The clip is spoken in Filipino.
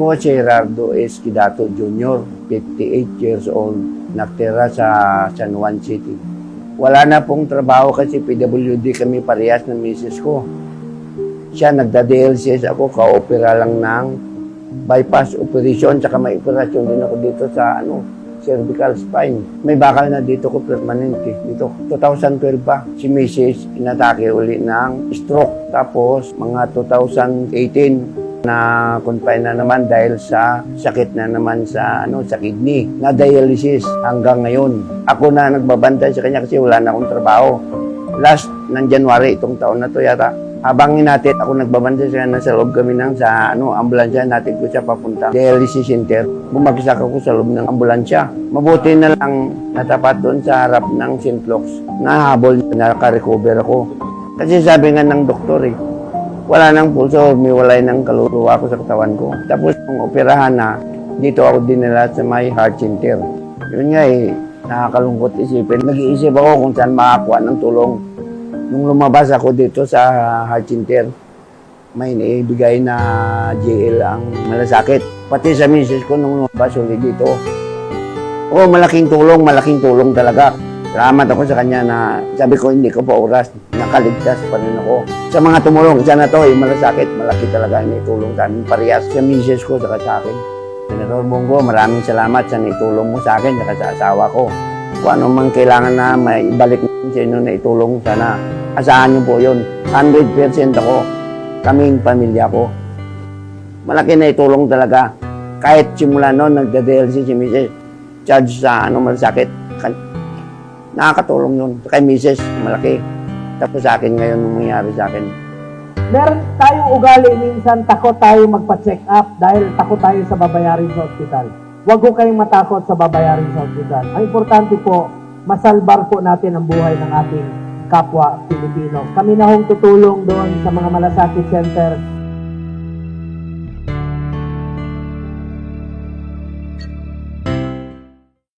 po si Gerardo Esquidato Jr., 58 years old, nakatira sa San Juan City. Wala na pong trabaho kasi PWD kami parehas ng misis ko. Siya nagda-DLCS ako, ka-opera lang ng bypass operation, tsaka may operasyon din ako dito sa ano, cervical spine. May bakal na dito ko permanente. Dito, 2012 pa, si Mrs. inatake uli ng stroke. Tapos, mga 2018, na confine na naman dahil sa sakit na naman sa ano sa kidney. Na dialysis hanggang ngayon. Ako na nagbabantay sa kanya kasi wala na akong trabaho. Last ng January itong taon na to yata. Habang natin ako nagbabantay sa kanya nasa loob kami ng sa ano ambulansya. Natin ko siya papunta. Dialysis center. Bumagsak ako sa loob ng ambulansya. Mabuti na lang natapat doon sa harap ng. Luke's nahabol naka-recover ako. Kasi sabi nga ng doktor eh wala nang pulso, umiwalay ng kaluluwa ko sa katawan ko. Tapos nung operahan na, dito ako dinala sa may heart center. Yun nga eh, nakakalungkot isipin. Nag-iisip ako kung saan makakuha ng tulong. Nung lumabas ako dito sa heart center, may naibigay na JL ang malasakit. Pati sa misis ko nung lumabas ulit dito. Oo, malaking tulong, malaking tulong talaga. Salamat ako sa kanya na sabi ko hindi ko pa oras, nakaligtas pa rin ako. Sa mga tumulong, isa na to, yung malasakit, malaki talaga yung itulong sa amin. Parehas sa misis ko, saka sa akin. Senator Bongo, maraming salamat sa naitulong mo sa akin, saka sa asawa ko. Kung ano man kailangan na may ibalik natin sa inyo na itulong, sana asahan niyo po yun. 100% ako, kaming pamilya ko. Malaki na itulong talaga. Kahit simula noon, nagda-DLC si Mrs. Charge sa ano, malasakit. Nakakatulong yun. Kay Mrs. malaki. Tapos sa akin ngayon, nangyari sa akin, Meron tayong ugali minsan takot tayo magpa-check up dahil takot tayo sa babayarin sa ospital. Huwag ko kayong matakot sa babayarin sa ospital. Ang importante po, masalbar po natin ang buhay ng ating kapwa Pilipino. Kami na hong tutulong doon sa mga malasakit center